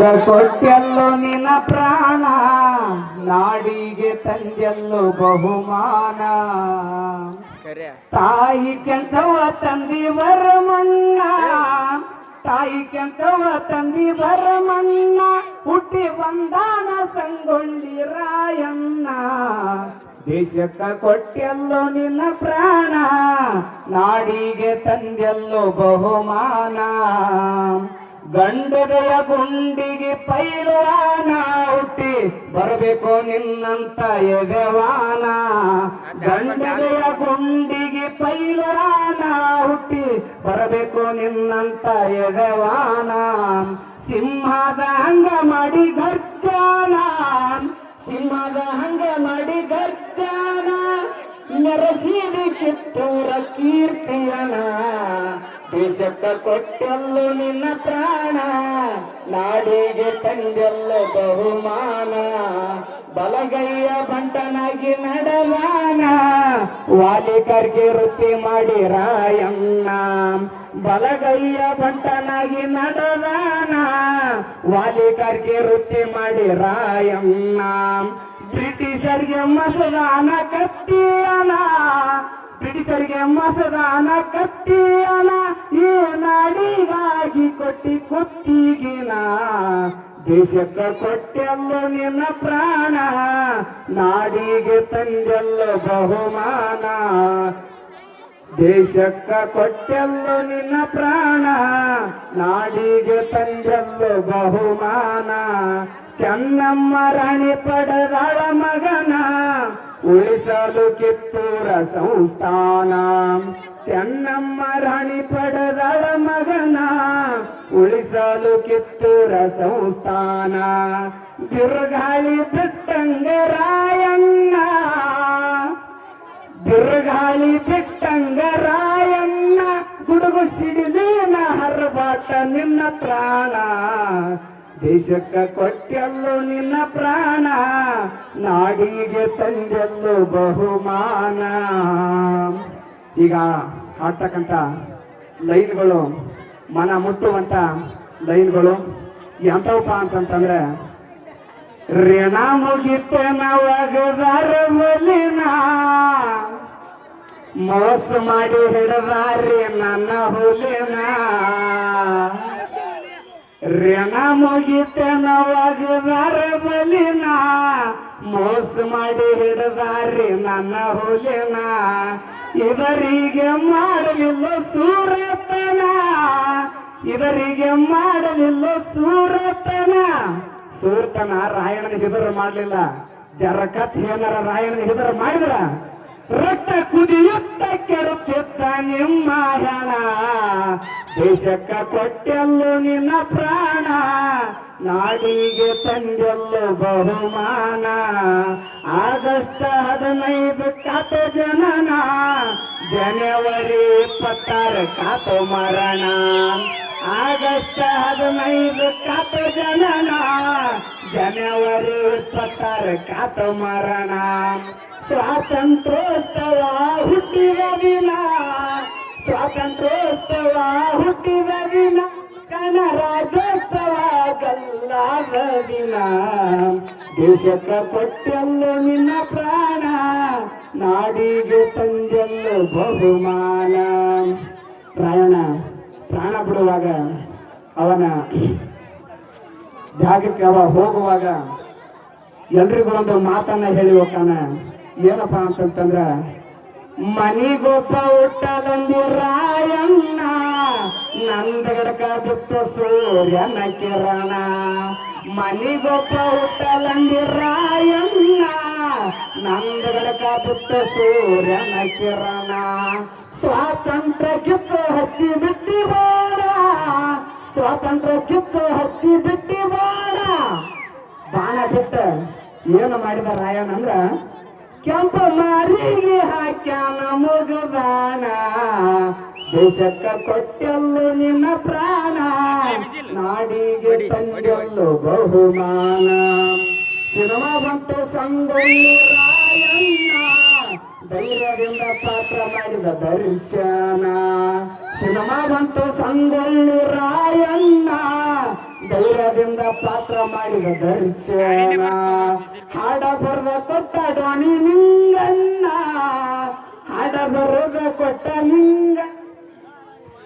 ಕೊಟ್ಟೆಲ್ಲೋ ನಿನ್ನ ಪ್ರಾಣ ನಾಡಿಗೆ ತಂದೆಲ್ಲೋ ಬಹುಮಾನ. ತಾಯಿ ಕೆಂಚವ ತಂದಿ ವರಮಣ್ಣ ತಾಯಿ ಕೆಂಚವ ತಂದಿ ವರಮಣ್ಣ ಹುಟ್ಟಿ ಬಂದಾನ ಸಂಗೊಳ್ಳಿ ರಾಯಣ್ಣ. ದೇಶಕ್ಕ ಕೊಟ್ಟೆಲ್ಲೋ ನಿನ್ನ ಪ್ರಾಣ ನಾಡಿಗೆ ತಂದೆಲ್ಲೋ ಬಹುಮಾನ. ಗಂಡದೆಯ ಗುಂಡಿಗೆ ಪೈಲವಾನ ಹುಟ್ಟಿ ಬರಬೇಕು ನಿನ್ನಂತ ಎದವಾನ ಗಂಡದೆಯ ಗುಂಡಿಗೆ ಪೈಲ್ವಾನ ಹುಟ್ಟಿ ಬರಬೇಕು ನಿನ್ನಂತ ಎದವಾನ ಸಿಂಹದ ಹಂಗ ಮಾಡಿ ಗರ್ಜಾನ. ಸಿಂಹದ ಹಂಗ ಮಾಡಿ ಗರ್ಜಾನ. ಮೆರಸಿದ ಕಿತ್ತೂರ ಕೀರ್ತಿಯನ ದೇಶಕ್ಕ ಕೊಟ್ಟೆಲ್ಲೋ ನಿನ್ನ ಪ್ರಾಣ. ನಾಡಿಗೆ ತಂದೆಲ್ಲ ಬಹುಮಾನ. ಬಲಗೈಯ ಬಂಟನಾಗಿ ನಡವಾನ. ವಾಲಿಕರ್ಗೆ ವೃತ್ತಿ ಮಾಡಿ ರಾಯಣ್ಣ. ಬಲಗೈಯ ಬಂಟನಾಗಿ ನಡೆದಾನ ವಾಲಿಕರ್ಗೆ ವೃತ್ತಿ ಮಾಡಿ ರಾಯಣ್ಣ. ಬ್ರಿಟಿಷರಿಗೆ ಮಸದಾನ ಕತ್ತಿಯನ ಬ್ರಿಟಿಷರಿಗೆ ಮಸದಾನ ಕತ್ತಿಯನ ಈ ನಾಡಿಗಾಗಿ ಕೊಟ್ಟಿ ಕುತ್ತಿಗಿನ ದೇಶಕ್ಕ ಕೊಟ್ಟೆಲ್ಲೋ ನಿನ್ನ ಪ್ರಾಣ, ನಾಡಿಗೆ ತಂದೆಲ್ಲೋ ಬಹುಮಾನ. ದೇಶಕ್ಕ ಕೊಟ್ಟೆಲ್ಲೋ ನಿನ್ನ ಪ್ರಾಣ, ನಾಡಿಗೆ ತಂದೆಲ್ಲೋ ಬಹುಮಾನ. ಚನ್ನಮ್ಮ ರಾಣಿ ಪಡೆದಾಳ ಮಗನ, ಉಳಿಸಲು ಕಿತ್ತೂರ ಸಂಸ್ಥಾನ. ಚೆನ್ನಮ್ಮ ರಾಣಿ ಪಡೆದಳ ಮಗನ ಉಳಿಸಲು ಕಿತ್ತೂರ ಸಂಸ್ಥಾನ. ಬಿರುಗಾಳಿ ಬಿಟ್ಟಂಗ ರಾಯಣ್ಣ. ಬಿರುಗಾಳಿ ಬಿಟ್ಟಂಗ ರಾಯಣ್ಣ. ಗುಡುಗು ಸಿಡಿದೇನ ಹರಬಾಟ ನಿನ್ನ ಪ್ರಾಣ. ದೇಶಕ್ಕ ಕೊಟ್ಟೆಲ್ಲೋ ನಿನ್ನ ಪ್ರಾಣ. ನಾಡಿಗೆ ತಂದೆಲ್ಲೋ ಬಹುಮಾನ. ಈಗ ಹಾಡ್ತಕ್ಕಂಥ ಲೈನ್ಗಳು ಮನ ಮುಟ್ಟುವಂಥ ಲೈನ್ಗಳು. ಎಂಥವಪ್ಪ ಅಂತಂತಂದ್ರೆ, ಋಣ ಮುಗಿತ ಒಗದಾರ ಮಲಿನ, ಮೋಸ ಮಾಡಿ ಹಿಡದಾರಿ ನನ್ನ ಹುಲಿನ. ಋಣ ಮುಗಿತ ಒಗದಾರ ಮಲಿನ, ಮೋಸ ಮಾಡಿ ಹಿಡದಾರಿ ನನ್ನ ಹುಲಿನ. ಇದರಿಗೆ ಮಾಡಲಿಲ್ಲ ಸೂರತನ. ಇದರಿಗೆ ಮಾಡಲಿಲ್ಲ ಸೂರತನ. ಸೂರ್ತನ ರಾಯಣನ ಹೆದರು ಮಾಡಲಿಲ್ಲ. ಜರಕತ್ ಏನಾರ ರಾಯಣನ ಹೆದರು ಮಾಡಿದ್ರ. ರಕ್ತ ಕುದಿಯುತ್ತ ಕೆಡುತ್ತಿದ್ದ ನಿಮ್ಮ ಹೆಣ. ದೇಶಕ್ಕ ಕೊಟ್ಟೆಲ್ಲೋ ನಿನ್ನ ಪ್ರಾಣ. ನಾಡಿಗೆ ತಂದೆಲ್ಲೋ ಬಹುಮಾನ. ಆಗಸ್ಟ್ ಹದಿನೈದು ಕಾತ ಜನನ. ಜನವರಿ ಇಪ್ಪತ್ತಾರ ಕಾತ ಮರಣ. ಆಗಸ್ಟ್ ಹದಿನೈದು ಕಾತ ಜನನ. ಜನವರಿ ಇಪ್ಪತ್ತಾರ ಕಾತ ಮರಣ. ಸ್ವಾತಂತ್ರ್ಯೋತ್ಸವ ಹುಟ್ಟಿದ ದಿನ. ಸ್ವಾತಂತ್ರ್ಯೋತ್ಸವ ಹುಟ್ಟಿದ ದಿನ. ಗಣರಾಜ್ಯೋತ್ಸವ ಗಲ್ಲಾದ ದಿನ ದೇಶಕ್ಕ ಕೊಟ್ಟೆಲ್ಲೋ ನಿನ್ನ ಪ್ರಾಣ, ನಾಡಿಗೆ ತಂದೆಲ್ಲು ಬಹುಮಾನ. ಪ್ರಾಣ ಪ್ರಾಣ ಬಿಡುವಾಗ ಅವನ ಜಾಗಕ್ಕೆ ಅವ ಹೋಗುವಾಗ ಎಲ್ರಿಗೂ ಒಂದು ಮಾತನ್ನ ಹೇಳಿ ಹೋಗ್ತಾನ ಏನಪ್ಪಾ ಅಂತಂತಂದ್ರ, ಮನಿಗೊಬ್ಬ ಹುಟ್ಟಲಂದಿ ಬಿತ್ತು ಸೂರ್ಯನ ಕಿರಣ. ಮನಿಗೊಬ್ಬ ಹುಟ್ಟಲಂದಿ ರಾಯಣ್ಣ ನಂದಗಡಕ ಬಿತ್ತು ಸೂರ್ಯನ ಕಿರಣ. ಸ್ವಾತಂತ್ರ್ಯ ಕಿತ್ತು ಹಚ್ಚಿ ಬಿಟ್ಟಿ ಬಾಡ ಸ್ವಾತಂತ್ರ್ಯ ಕಿತ್ತು ಹಚ್ಚಿ ಬಿಟ್ಟಿ ಬಾರ. ಬಾಣ ಬಿಟ್ಟ ಏನು ಮಾಡಿದ ರಾಯಣ್ಣ ಅಂದ್ರ ಕೆಂಪ ಮಾರಿಗೆ ಹಾಕ್ಯಾನ ಮುಗದಾನ ದೇಶಕ್ಕ ಕೊಟ್ಟೆಲ್ಲು ನಿನ್ನ ಪ್ರಾಣ. ನಾಡಿಗೆ ತಂದೆಲ್ಲು ಬಹುಮಾನ. ಸಿನಿಮಾ ಬಂತು ಸಂಗೊಳ್ಳಿ ರಾಯಣ್ಣ. ಧೈರ್ಯದಿಂದ ಪಾತ್ರ ಮಾಡಿದ ದರ್ಶನ. ಸಿನಿಮಾ ಬಂತು ಸಂಗೊಳ್ಳಿ ರಾಯಣ್ಣ. ಧೈರ್ಯದಿಂದ ಪಾತ್ರ ಮಾಡಿದ ದರ್ಶನ. ಹಾಡ ಬರದ ಕೊಟ್ಟ ಡೋಣಿ ನಿಂಗನ್ನ ಹಾಡ ಬರೆದ ಕೊಟ್ಟ ನಿಂಗ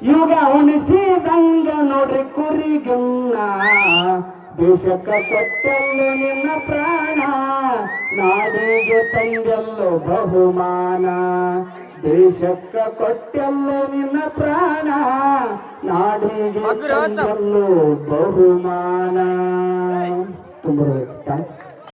ಯುಗ ಉಣಿಸಿದಂಗ ನೋಡ್ರಿ ಕುರಿಗನ್ನ ದೇಶಕ್ಕ ಕೊಟ್ಟೆಲ್ಲು ನಿನ್ನ ಪ್ರಾಣ ನಾಡಿಗೆ ತಂದೆಲ್ಲೋ ಬಹುಮಾನ. ದೇಶಕ್ಕ ಕೊಟ್ಟೆಲ್ಲೋ ನಿನ್ನ ಪ್ರಾಣ ನಾಡಿಗೆ. ತಂದೆಲ್ಲೋ ಬಹುಮಾನ. ತುಂಬ ಥ್ಯಾಂಕ್ಸ್